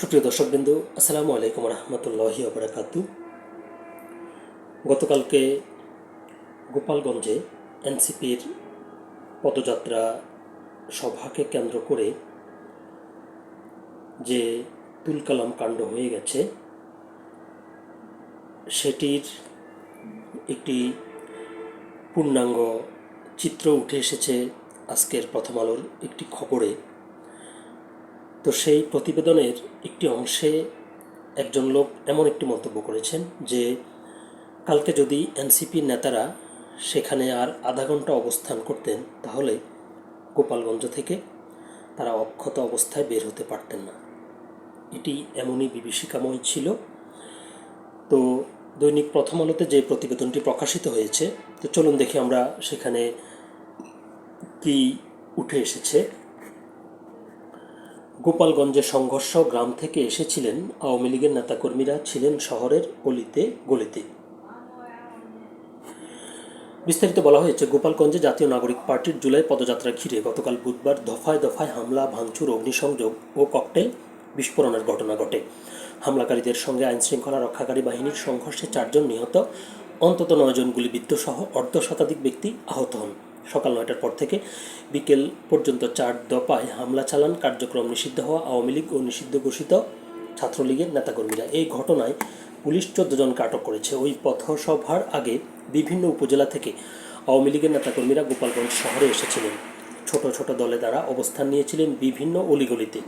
সুপ্রিয় দর্শকবৃন্দু, আসসালামু আলাইকুম রহমতুল্লাহি আবরাকাতু গতকালকে গোপালগঞ্জে এনসিপির পদযাত্রা সভাকে কেন্দ্র করে যে তুলকালাম কাণ্ড হয়ে গেছে, সেটির একটি পূর্ণাঙ্গ চিত্র উঠে এসেছে আজকের প্রথম আলোর একটি খবরে। তো সেই প্রতিবেদনের একটি অংশে একজন লোক এমন একটি মন্তব্য করেছেন যে, কালকে যদি এনসিপির নেতারা সেখানে আর আধা ঘণ্টা অবস্থান করতেন, তাহলে গোপালগঞ্জ থেকে তারা অক্ষত অবস্থায় বের হতে পারতেন না। এটি এমনই বিভীষিকাময় ছিল। তো দৈনিক প্রথম আলোতে যে প্রতিবেদনটি প্রকাশিত হয়েছে, তো চলুন দেখি আমরা সেখানে কি উঠে এসেছে। গোপালগঞ্জে সংঘর্ষ, গ্রাম থেকে এসেছিলেন আওয়ামী লীগের নেতাকর্মীরা, ছিলেন শহরের অলিতে গলিতে। বিস্তারিত বলা হয়েছে, গোপালগঞ্জে জাতীয় নাগরিক পার্টির জুলাই পদযাত্রা ঘিরে গতকাল বুধবার দফায় দফায় হামলা, ভাঙচুর, অগ্নিসংযোগ ও ককটেল বিস্ফোরণের ঘটনা ঘটে। হামলাকারীদের সঙ্গে আইনশৃঙ্খলা রক্ষাকারী বাহিনীর সংঘর্ষে চারজন নিহত, অন্তত নয়জন গুলিবিদ্ধ সহ অর্ধ শতাধিক ব্যক্তি আহত হন। সকাল নয়টার পর থেকে বিকেল পর্যন্ত চার দফায় হামলা চালান কার্যক্রম নিষিদ্ধ হওয়া আওয়ামী লীগ ও নিষিদ্ধ ঘোষিত ছাত্রলীগের নেতাকর্মীরা। এই ঘটনায় পুলিশ চোদ্দ জনকে আটক করেছে। ওই পথসভার আগে বিভিন্ন উপজেলা থেকে আওয়ামী লীগের নেতাকর্মীরা গোপালগঞ্জ শহরে এসেছিলেন। ছোট ছোট দলে তারা অবস্থান নিয়েছিলেন বিভিন্ন অলিগলিতে।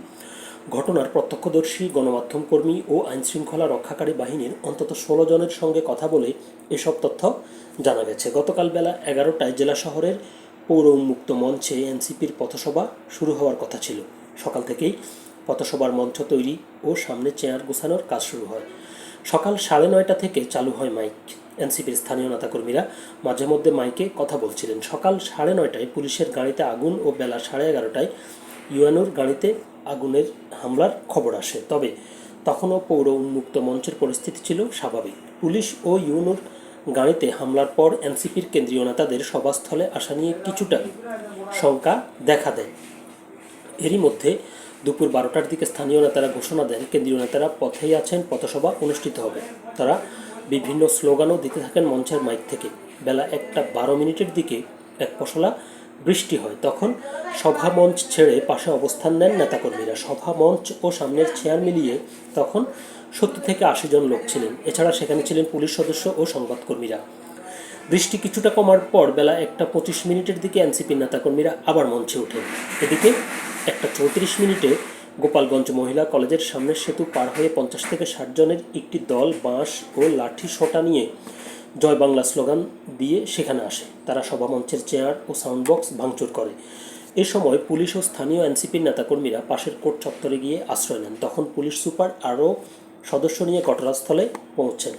ঘটনার প্রত্যক্ষদর্শী, গণমাধ্যম কর্মী ও আইনশৃঙ্খলা রক্ষাকারী বাহিনীর অন্তত ষোলো জনের সঙ্গে কথা বলে এসব তথ্য জানা গেছে। গতকাল বেলা এগারোটায় জেলা শহরের পৌর উন্মুক্ত মঞ্চে এনসিপির পথসভা শুরু হওয়ার কথা ছিল। সকাল থেকেই পথসভার মঞ্চ তৈরি ও সামনে চেয়ার গোছানোর কাজ শুরু হয়। সকাল সাড়ে নয়টা থেকে চালু হয় মাইক। এনসিপির স্থানীয় নেতাকর্মীরা মাঝে মধ্যে মাইকে কথা বলছিলেন। সকাল সাড়ে নয়টায় পুলিশের গাড়িতে আগুন ও বেলা সাড়ে এগারোটায় ইউএনওর গাড়িতে আগুনের হামলার খবর আসে। তবে তখনও পৌর উন্মুক্ত মঞ্চের পরিস্থিতি ছিল স্বাভাবিক। পুলিশ ও ইউনুর গাড়িতে হামলার পর এনসিপির কেন্দ্রীয় নেতাদের সভাস্থলে আসা নিয়ে কিছুটা শঙ্কা দেখা দেয়। এরই মধ্যে দুপুর বারোটার দিকে স্থানীয় নেতারা ঘোষণা দেন, কেন্দ্রীয় নেতারা পথেই আছেন, পথসভা অনুষ্ঠিত হবে। তারা বিভিন্ন স্লোগানও দিতে থাকেন মঞ্চের মাইক থেকে। বেলা একটা বারো মিনিটের দিকে এক পশলা বৃষ্টি হয়, তখন সভা মঞ্চ ছেড়ে পাশে অবস্থান নেন নেতাকর্মীরা। সভা মঞ্চ ও সামনের চেয়ার মিলিয়ে তখন সত্তর থেকে আশি জন লোক ছিলেন। এছাড়া সেখানে ছিলেন পুলিশ সদস্য ও সংবাদকর্মীরা। বৃষ্টি কিছুটা কমার পর বেলা একটা পঁচিশ মিনিটের দিকে এনসিপির নেতাকর্মীরা আবার মঞ্চে ওঠে। এদিকে একটা চৌত্রিশ মিনিটে গোপালগঞ্জ মহিলা কলেজের সামনের সেতু পার হয়ে পঞ্চাশ থেকে ষাট জনের একটি দল, বাঁশ ও লাঠি সোটা নিয়ে জয় বাংলা স্লোগান দিয়ে সেখানে আসে। তারা সভামঞ্চের চেয়ার ও সাউন্ড বক্স ভাঙচুর করে। এ সময় পুলিশ ও স্থানীয় এনসিপির নেতাকর্মীরা পাশের কোর্ট চত্বরে গিয়ে আশ্রয় নেন। তখন পুলিশ সুপার আরও সদস্য নিয়ে ঘটনাস্থলে পৌঁছেন।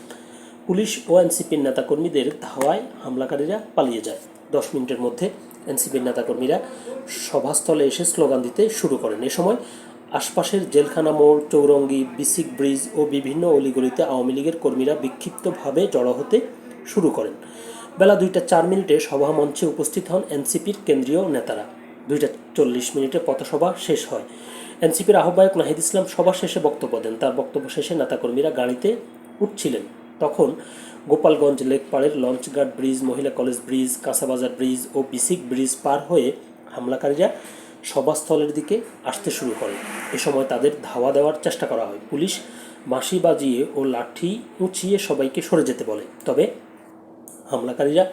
পুলিশ ও এনসিপির নেতাকর্মীদের ধাওয়ায় হামলাকারীরা পালিয়ে যায়। দশ মিনিটের মধ্যে এনসিপির নেতাকর্মীরা সভাস্থলে এসে স্লোগান দিতে শুরু করেন। এ সময় আশপাশের জেলখানা মোড়, চৌরঙ্গি, বিসিক ব্রিজ ও বিভিন্ন অলিগলিতে আওয়ামী লীগের কর্মীরা বিক্ষিপ্তভাবে জড়ো হতে শুরু করেন। বেলা দুইটা চার মিনিটে সভা মঞ্চে উপস্থিত হন এনসিপির কেন্দ্রীয় নেতারা। দুইটা চল্লিশ মিনিটে পথসভা শেষ হয়। এনসিপির আহ্বায়ক নাহিদ ইসলাম সভা শেষে বক্তব্য দেন। তার বক্তব্য শেষে নেতাকর্মীরা গাড়িতে উঠছিলেন। তখন গোপালগঞ্জ লেকপাড়ের লঞ্চঘাট ব্রিজ, মহিলা কলেজ ব্রিজ কাঁসাবাজার ব্রিজ ও বিসিক ব্রিজ পার হয়ে হামলাকারীরা সভাস্থলের দিকে আসতে শুরু করে। এ সময় তাদের ধাওয়া দেওয়ার চেষ্টা করা হয়। পুলিশ বাঁশি বাজিয়ে ও লাঠি উঁচিয়ে সবাইকে সরে যেতে বলে। তবে হামলাকারীরা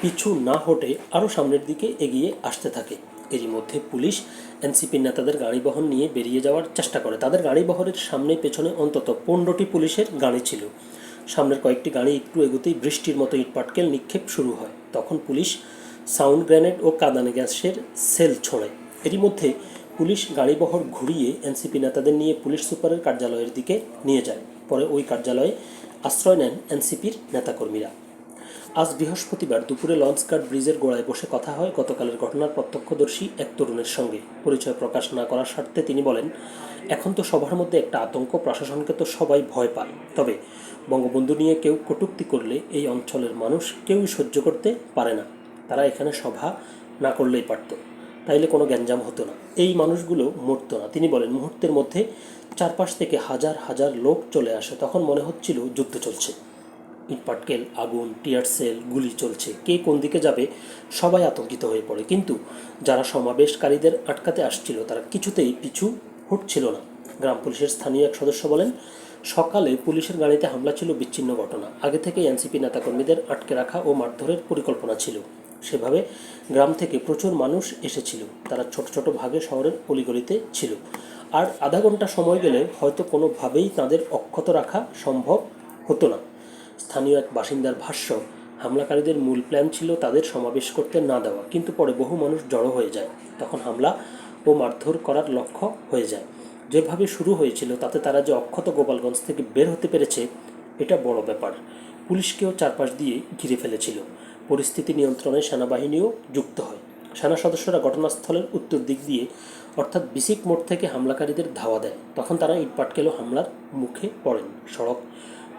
পিছু না হটে আরও সামনের দিকে এগিয়ে আসতে থাকে। এরই মধ্যে পুলিশ এনসিপির নেতাদের গাড়ি বহন নিয়ে বেরিয়ে যাওয়ার চেষ্টা করে। তাদের গাড়ি বহরের সামনে পেছনে অন্তত পনেরোটি পুলিশের গাড়ি ছিল। সামনের কয়েকটি গাড়ি একটু এগোতেই বৃষ্টির মতো ইটপাটকেল নিক্ষেপ শুরু হয়। তখন পুলিশ সাউন্ড গ্রেনেড ও কাদানে গ্যাসের সেল ছোড়ে এরই মধ্যে পুলিশ গাড়িবহর ঘুরিয়ে এনসিপি নেতাদের নিয়ে পুলিশ সুপারের কার্যালয়ের দিকে নিয়ে যায়। পরে ওই কার্যালয়ে আশ্রয় নেন এনসিপির নেতাকর্মীরা। আজ বৃহস্পতিবার দুপুরে লঞ্চঘাট ব্রিজের গোড়ায় বসে কথা হয় গতকালের ঘটনার প্রত্যক্ষদর্শী এক তরুণের সঙ্গে। পরিচয় প্রকাশ না করার স্বার্থে তিনি বলেন, এখন তো সবার মধ্যে একটা আতঙ্ক, প্রশাসনকে তো সবাই ভয় পায়। তবে বঙ্গবন্ধু নিয়ে কেউ কটুক্তি করলে এই অঞ্চলের মানুষ কেউই সহ্য করতে পারে না। তারা এখানে সভা না করলেই পারত। তাইলে কোনো গ্যাঞ্জাম হতো না। এই মানুষগুলো মরতো না। তিনি বলেন, মুহূর্তের মধ্যে চারপাশ থেকে হাজার হাজার লোক চলে আসে। তখন মনে হচ্ছিল যুদ্ধ চলছে। ইটপাটকেল আগুন, টিয়ার সেল, গুলি চলছে। কে কোন দিকে যাবে সবাই আতঙ্কিত হয়ে পড়ে। কিন্তু যারা সমাবেশকারীদের আটকাতে আসছিল, তারা কিছুতেই পিছু হটছিল না। গ্রাম পুলিশের স্থানীয় এক সদস্য বলেন, সকালে পুলিশের গাড়িতে হামলা ছিল বিচ্ছিন্ন ঘটনা। আগে থেকে এনসিপি নেতাকর্মীদের আটকে রাখা ও মারধরের পরিকল্পনা ছিল। সেভাবে গ্রাম থেকে প্রচুর মানুষ এসেছিল। তারা ছোট ছোট ভাগে শহরের অলিগলিতে ছিল। আর আধা ঘণ্টা সময় গেলে হয়তো কোনোভাবেই তাদের অক্ষত রাখা সম্ভব হতো না। স্থানীয় এক বাসিন্দার ভাষ্য, হামলাকারীদের মূল প্ল্যান ছিল তাদের সমাবেশ করতে না দেওয়া, কিন্তু পরে বহু মানুষ জড়ো হয়ে যায়। তখন হামলা ও মারধর করার লক্ষ্য হয়ে যায়। যেভাবে শুরু হয়েছিল, তাতে তারা যে অক্ষত গোপালগঞ্জ থেকে বের হতে পেরেছে, এটা বড় ব্যাপার। পুলিশকেও চারপাশ দিয়ে ঘিরে ফেলেছিল। পরিস্থিতি নিয়ন্ত্রণে সেনাবাহিনীও যুক্ত হয়। সেনা সদস্যরা ঘটনাস্থলের উত্তর দিক দিয়ে, অর্থাৎ বিসিক মোড় থেকে হামলাকারীদের ধাওয়া দেয়। তখন তারা ইটপাটকেল হামলার মুখে পড়েন। সড়ক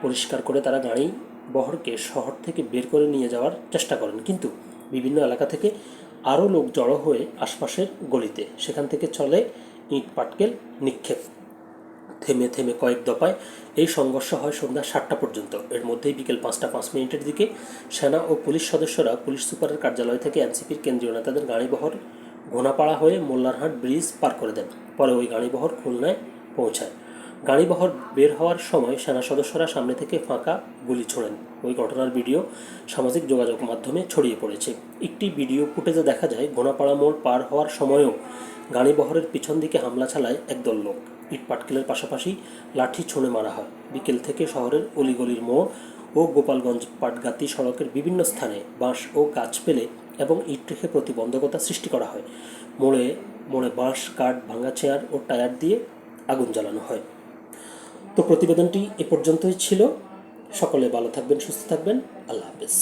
পরিষ্কার করে তারা গাড়ি বহরকে শহর থেকে বের করে নিয়ে যাওয়ার চেষ্টা করেন। কিন্তু বিভিন্ন এলাকা থেকে আরও লোক জড়ো হয়ে আশপাশের গলিতে সেখান থেকে চলে ইট পাটকেল নিক্ষেপ। থেমে থেমে কয়েক দফায় এই সংঘর্ষ হয় সন্ধ্যা সাতটা পর্যন্ত। এর মধ্যেই বিকেল পাঁচটা পাঁচ মিনিটের দিকে সেনা ও পুলিশ সদস্যরা পুলিশ সুপারের কার্যালয় থেকে এনসিপির কেন্দ্রীয় নেতাদের গাড়িবহর ঘোনাপাড়া হয়ে মোল্লারহাট ব্রিজ পার করে দেন। পরে ওই গাড়িবহর খুলনায় পৌঁছায়। গাড়িবহর বের হওয়ার সময় সেনা সদস্যরা সামনে থেকে ফাঁকা গুলি ছোড়েন। ওই ঘটনার ভিডিও সামাজিক যোগাযোগ মাধ্যমে ছড়িয়ে পড়েছে। একটি ভিডিও ফুটেজে দেখা যায় ঘোনাপাড়া মোড় পার হওয়ার সময়ও গাড়িবহরের পিছন দিকে হামলা চালায় একদল লোক। ইট পাটকেলের পাশাপাশি লাঠি ছুঁড়ে মারা হয়। বিকেল থেকে শহরের অলিগলির মোড় ও গোপালগঞ্জ পাটগাতি সড়কের বিভিন্ন স্থানে বাঁশ ও গাছ পেলে এবং ইট রেখে প্রতিবন্ধকতা সৃষ্টি করা হয়। মোড়ে মোড়ে বাঁশ, কাঠ, ভাঙা চেয়ার ও টায়ার দিয়ে আগুন জ্বালানো হয়। তো প্রতিবেদনটি এ পর্যন্তই ছিল। সকলে ভালো থাকবেন সুস্থ থাকবেন। আল্লাহ হাফেজ।